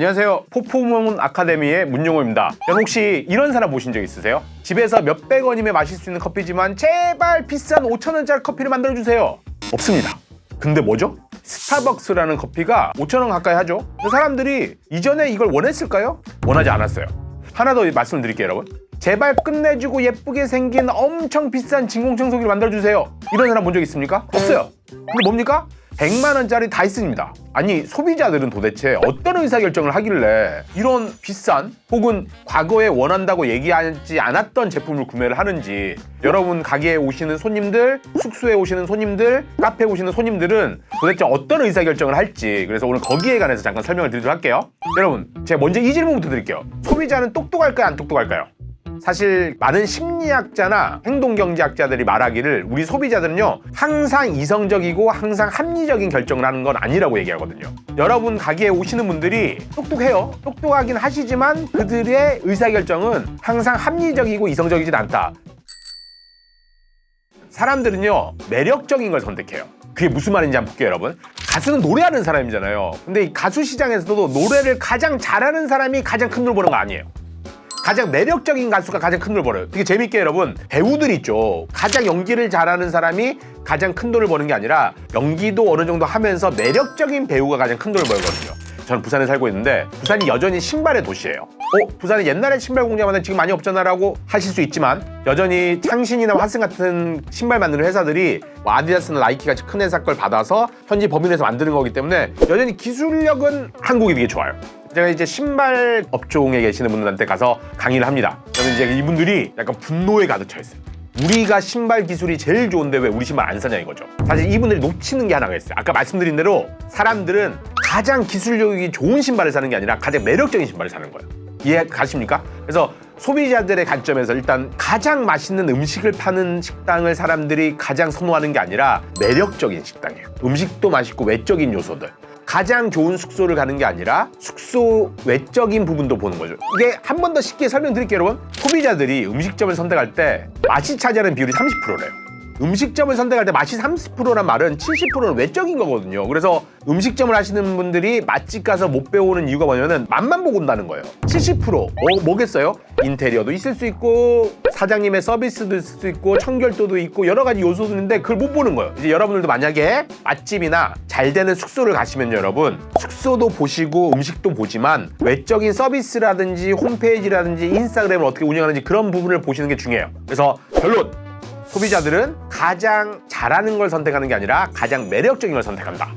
안녕하세요. 포포몬 아카데미의 문용호입니다. 여러분 혹시 이런 사람 보신 적 있으세요? 집에서 몇백 원이면 마실 수 있는 커피지만 제발 비싼 5천 원짜리 커피를 만들어 주세요. 없습니다. 근데 뭐죠? 스타벅스라는 커피가 5천 원 가까이 하죠. 사람들이 이전에 이걸 원했을까요? 원하지 않았어요. 하나 더 말씀드릴게요, 여러분. 제발 끝내주고 예쁘게 생긴 엄청 비싼 진공청소기를 만들어주세요. 이런 사람 본 적 있습니까? 없어요. 근데 뭡니까? 100만 원짜리 다이슨입니다. 아니 소비자들은 도대체 어떤 의사결정을 하길래 이런 비싼 혹은 과거에 원한다고 얘기하지 않았던 제품을 구매를 하는지 여러분 가게에 오시는 손님들, 숙소에 오시는 손님들, 카페에 오시는 손님들은 도대체 어떤 의사결정을 할지 그래서 오늘 거기에 관해서 잠깐 설명을 드리도록 할게요. 여러분 제가 먼저 이 질문부터 드릴게요. 소비자는 똑똑할까요? 안 똑똑할까요? 사실 많은 심리학자나 행동경제학자들이 말하기를 우리 소비자들은요 항상 이성적이고 항상 합리적인 결정을 하는 건 아니라고 얘기하거든요. 여러분 가게에 오시는 분들이 똑똑해요. 똑똑하긴 하시지만 그들의 의사결정은 항상 합리적이고 이성적이진 않다. 사람들은요 매력적인 걸 선택해요. 그게 무슨 말인지 한번 볼게요, 여러분. 가수는 노래하는 사람이잖아요. 근데 이 가수 시장에서도 노래를 가장 잘하는 사람이 가장 큰 돈을 버는 거 아니에요. 가장 매력적인 가수가 가장 큰 돈을 벌어요. 되게 재밌게 여러분 배우들 있죠. 가장 연기를 잘하는 사람이 가장 큰 돈을 버는 게 아니라 연기도 어느 정도 하면서 매력적인 배우가 가장 큰 돈을 벌거든요. 저는 부산에 살고 있는데 부산이 여전히 신발의 도시예요. 어? 부산에 옛날에 신발 공장만 지금 많이 없잖아라고 하실 수 있지만 여전히 창신이나 화승 같은 신발 만드는 회사들이 뭐 아디다스나 나이키 같이 큰 회사 걸 받아서 현지 법인에서 만드는 거기 때문에 여전히 기술력은 한국이 되게 좋아요. 제가 이제 신발 업종에 계시는 분들한테 가서 강의를 합니다. 그러면 이제 이분들이 약간 분노에 가득 차 있어요. 우리가 신발 기술이 제일 좋은데 왜 우리 신발 안 사냐 이거죠. 사실 이분들이 놓치는 게 하나가 있어요. 아까 말씀드린 대로 사람들은 가장 기술력이 좋은 신발을 사는 게 아니라 가장 매력적인 신발을 사는 거예요. 이해 가십니까? 그래서 소비자들의 관점에서 일단 가장 맛있는 음식을 파는 식당을 사람들이 가장 선호하는 게 아니라 매력적인 식당이에요. 음식도 맛있고 외적인 요소들. 가장 좋은 숙소를 가는 게 아니라 숙소 외적인 부분도 보는 거죠. 이게 한 번 더 쉽게 설명드릴게요, 여러분. 소비자들이 음식점을 선택할 때 맛이 차지하는 비율이 30%래요. 음식점을 선택할 때 맛이 30%란 말은 70%는 외적인 거거든요. 그래서 음식점을 하시는 분들이 맛집 가서 못 배우는 이유가 뭐냐면 맛만 보고 온다는 거예요. 70% 뭐, 뭐겠어요? 인테리어도 있을 수 있고 사장님의 서비스도 있을 수 있고 청결도도 있고 여러 가지 요소도 있는데 그걸 못 보는 거예요. 이제 여러분들도 만약에 맛집이나 잘 되는 숙소를 가시면 여러분 숙소도 보시고 음식도 보지만 외적인 서비스라든지 홈페이지라든지 인스타그램을 어떻게 운영하는지 그런 부분을 보시는 게 중요해요. 그래서 결론 소비자들은 가장 잘하는 걸 선택하는 게 아니라 가장 매력적인 걸 선택한다.